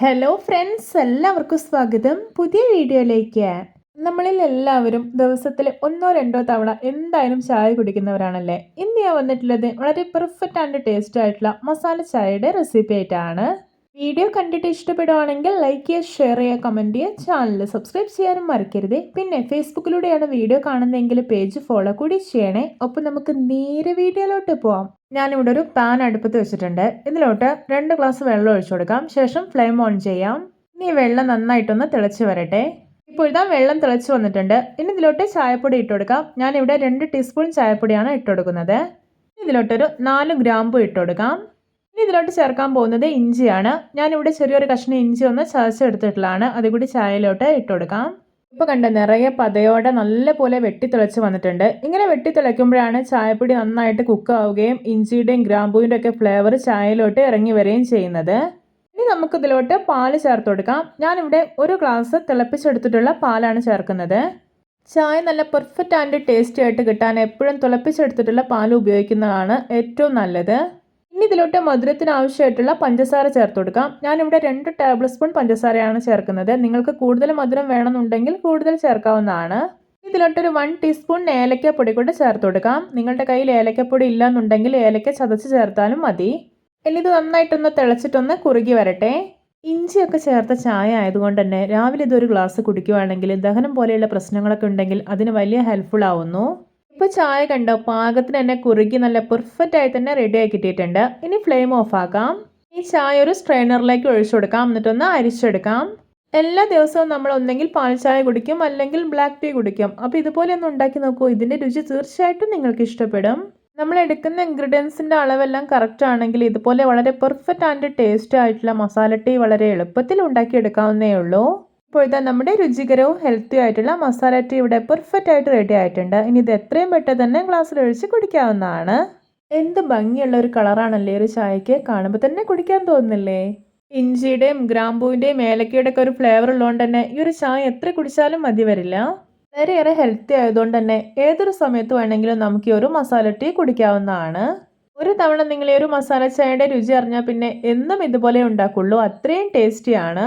Hello friends എല്ലാവർക്കും സ്വാഗതം. പുതിയ വീഡിയോയിലേക്ക് നമ്മളിൽ എല്ലാവരും ദിവസത്തിൽ ഒന്നോ രണ്ടോ തവണ എന്തായാലും ചായ കുടിക്കുന്നവരാണല്ലേ? ഇന്ന് ഞാൻ വന്നിട്ടുള്ളത് വളരെ പെർഫെക്റ്റ് ആൻഡ് ടേസ്റ്റ് ആയിട്ടുള്ള മസാല ചായയുടെ റെസിപ്പി ആയിട്ടാണ്. വീഡിയോ കണ്ടിട്ട് ഇഷ്ടപ്പെടുവാണെങ്കിൽ ലൈക്ക് ചെയ്യുക ഷെയർ ചെയ്യുക കമന്റ് ചെയ്യുക. ചാനൽ സബ്സ്ക്രൈബ് ചെയ്യാനും മറക്കരുത്. പിന്നെ ഫേസ്ബുക്കിലൂടെയാണ് വീഡിയോ കാണുന്നതെങ്കിൽ പേജ് ഫോളോ കൂടി ചെയ്യണേ. ഒപ്പം നമുക്ക് നേരെ വീഡിയോയിലോട്ട് പോവാം. ഞാനിവിടെ ഒരു പാൻ അടുപ്പത്ത് വെച്ചിട്ടുണ്ട്. ഇതിലോട്ട് രണ്ട് ഗ്ലാസ് വെള്ളം ഒഴിച്ചു കൊടുക്കാം. ശേഷം ഫ്ലെയിം ഓൺ ചെയ്യാം. ഇനി വെള്ളം നന്നായിട്ടൊന്ന് തിളച്ച് വരട്ടെ. ഇപ്പോൾ ഇതാ വെള്ളം തിളച്ച് വന്നിട്ടുണ്ട്. ഇനി ഇതിലോട്ട് ചായപ്പൊടി ഇട്ട് കൊടുക്കാം. ഞാനിവിടെ രണ്ട് ടീസ്പൂൺ ചായപ്പൊടിയാണ് ഇട്ട് കൊടുക്കുന്നത്. ഇതിലോട്ടൊരു നാല് ഗ്രാമ്പു ഇട്ട് കൊടുക്കാം. ഇനി ഇതിലോട്ട് ചേർക്കാൻ പോകുന്നത് ഇഞ്ചിയാണ്. ഞാനിവിടെ ചെറിയൊരു കഷ്ണം ഇഞ്ചി ഒന്ന് ചതച്ചെടുത്തിട്ടുള്ളതാണ് അതുകൂടി ചായയിലോട്ട് ഇട്ട് കൊടുക്കാം. ഇപ്പോൾ കണ്ട നിറയെ പതയോടെ നല്ലപോലെ വെട്ടിത്തിളച്ച് വന്നിട്ടുണ്ട്. ഇങ്ങനെ വെട്ടിത്തിളയ്ക്കുമ്പോഴാണ് ചായപ്പൊടി നന്നായിട്ട് കുക്ക് ആവുകയും ഇഞ്ചിയുടെയും ഗ്രാമ്പൂവിന്റെ ഒക്കെ ഫ്ലേവർ ചായയിലോട്ട് ഇറങ്ങി വരികയും ചെയ്യുന്നത്. ഇനി നമുക്കിതിലോട്ട് പാൽ ചേർത്ത് കൊടുക്കാം. ഞാനിവിടെ ഒരു ഗ്ലാസ് തിളപ്പിച്ചെടുത്തിട്ടുള്ള പാലാണ് ചേർക്കുന്നത്. ചായ നല്ല പെർഫെക്റ്റ് ആൻഡ് ടേസ്റ്റി ആയിട്ട് കിട്ടാൻ എപ്പോഴും തിളപ്പിച്ചെടുത്തിട്ടുള്ള പാൽ ഉപയോഗിക്കുന്നതാണ് ഏറ്റവും നല്ലത്. ഇതിലോട്ട് മധുരത്തിന് ആവശ്യമായിട്ടുള്ള പഞ്ചസാര ചേർത്ത് കൊടുക്കാം. ഞാനിവിടെ രണ്ട് ടേബിൾ സ്പൂൺ പഞ്ചസാരയാണ് ചേർക്കുന്നത്. നിങ്ങൾക്ക് കൂടുതൽ മധുരം വേണമെന്നുണ്ടെങ്കിൽ കൂടുതൽ ചേർക്കാവുന്നതാണ്. ഇതിലോട്ടൊരു വൺ ടീസ്പൂൺ ഏലക്കപ്പൊടി കൂടെ ചേർത്ത് കൊടുക്കാം. നിങ്ങളുടെ കയ്യിൽ ഏലക്കപ്പൊടി ഇല്ലയെന്നുണ്ടെങ്കിൽ ഏലക്ക ചതച്ച് ചേർത്താലും മതി. ഇനി ഇത് നന്നായിട്ടൊന്ന് തിളച്ചിട്ടൊന്ന് കുറുകി വരട്ടെ. ഇഞ്ചിയൊക്കെ ചേർത്ത ചായ ആയതുകൊണ്ട് തന്നെ രാവിലെ ഇതൊരു ഗ്ലാസ് കുടിക്കുവാണെങ്കിൽ ദഹനം പോലെയുള്ള പ്രശ്നങ്ങളൊക്കെ ഉണ്ടെങ്കിൽ അതിന് വലിയ ഹെൽപ്ഫുൾ ആവുന്നു. ഇപ്പോൾ ചായ കണ്ടോ? പാകത്തിന് തന്നെ കുറുകി നല്ല പെർഫെക്റ്റ് ആയി തന്നെ റെഡി ആയി കിട്ടിയിട്ടുണ്ട്. ഇനി ഫ്ലെയിം ഓഫ് ആക്കാം. ഈ ചായ ഒരു സ്ട്രെയിനറിലേക്ക് ഒഴിച്ചു കൊടുക്കാം. എന്നിട്ടൊന്ന് അരിച്ചെടുക്കാം. എല്ലാ ദിവസവും നമ്മൾ ഒന്നെങ്കിൽ പാൽ ചായ കുടിക്കും അല്ലെങ്കിൽ ബ്ലാക്ക് ടീ കുടിക്കും. അപ്പോൾ ഇതുപോലെ ഒന്ന് ഉണ്ടാക്കി നോക്കൂ. ഇതിന്റെ രുചി തീർച്ചയായിട്ടും നിങ്ങൾക്ക് ഇഷ്ടപ്പെടും. നമ്മൾ എടുക്കുന്ന ഇൻഗ്രീഡിയൻസിന്റെ അളവെല്ലാം കറക്റ്റ് ആണെങ്കിൽ ഇതുപോലെ വളരെ പെർഫെക്റ്റ് ആൻഡ് ടേസ്റ്റ് ആയിട്ടുള്ള മസാല ടീ വളരെ എളുപ്പത്തിൽ ഉണ്ടാക്കി ഉണ്ടാക്കിയെടുക്കാവുന്നേ ഉള്ളൂ. ഇപ്പോൾ ഇതാ നമ്മുടെ രുചികരവും ഹെൽത്തി ആയിട്ടുള്ള മസാല ടീ ഇവിടെ പെർഫെക്റ്റ് ആയിട്ട് റെഡി ആയിട്ടുണ്ട്. ഇനി ഇത് എത്രയും പെട്ടെന്ന് തന്നെ ഗ്ലാസ്സിൽ ഒഴിച്ച് കുടിക്കാവുന്നതാണ്. എന്ത് ഭംഗിയുള്ള ഒരു കളറാണല്ലേ ഒരു ചായക്ക്? കാണുമ്പോൾ തന്നെ കുടിക്കാൻ തോന്നുന്നില്ലേ? ഇഞ്ചിയുടെയും ഗ്രാമ്പൂവിന്റെയും ഏലക്കയുടെ ഒക്കെ ഒരു ഫ്ലേവർ ഉള്ളതുകൊണ്ട് തന്നെ ഈ ഒരു ചായ എത്ര കുടിച്ചാലും മതി വരില്ല. വളരെയേറെ ഹെൽത്തി ആയതുകൊണ്ട് തന്നെ ഏതൊരു സമയത്ത് വേണമെങ്കിലും നമുക്ക് ഈ ഒരു മസാല ടീ കുടിക്കാവുന്നതാണ്. ഒരു തവണ നിങ്ങൾ ഈ ഒരു മസാല ചായയുടെ രുചി അറിഞ്ഞാൽ പിന്നെ എന്നും ഇതുപോലെ ഉണ്ടാക്കുള്ളൂ. അത്രയും ടേസ്റ്റിയാണ്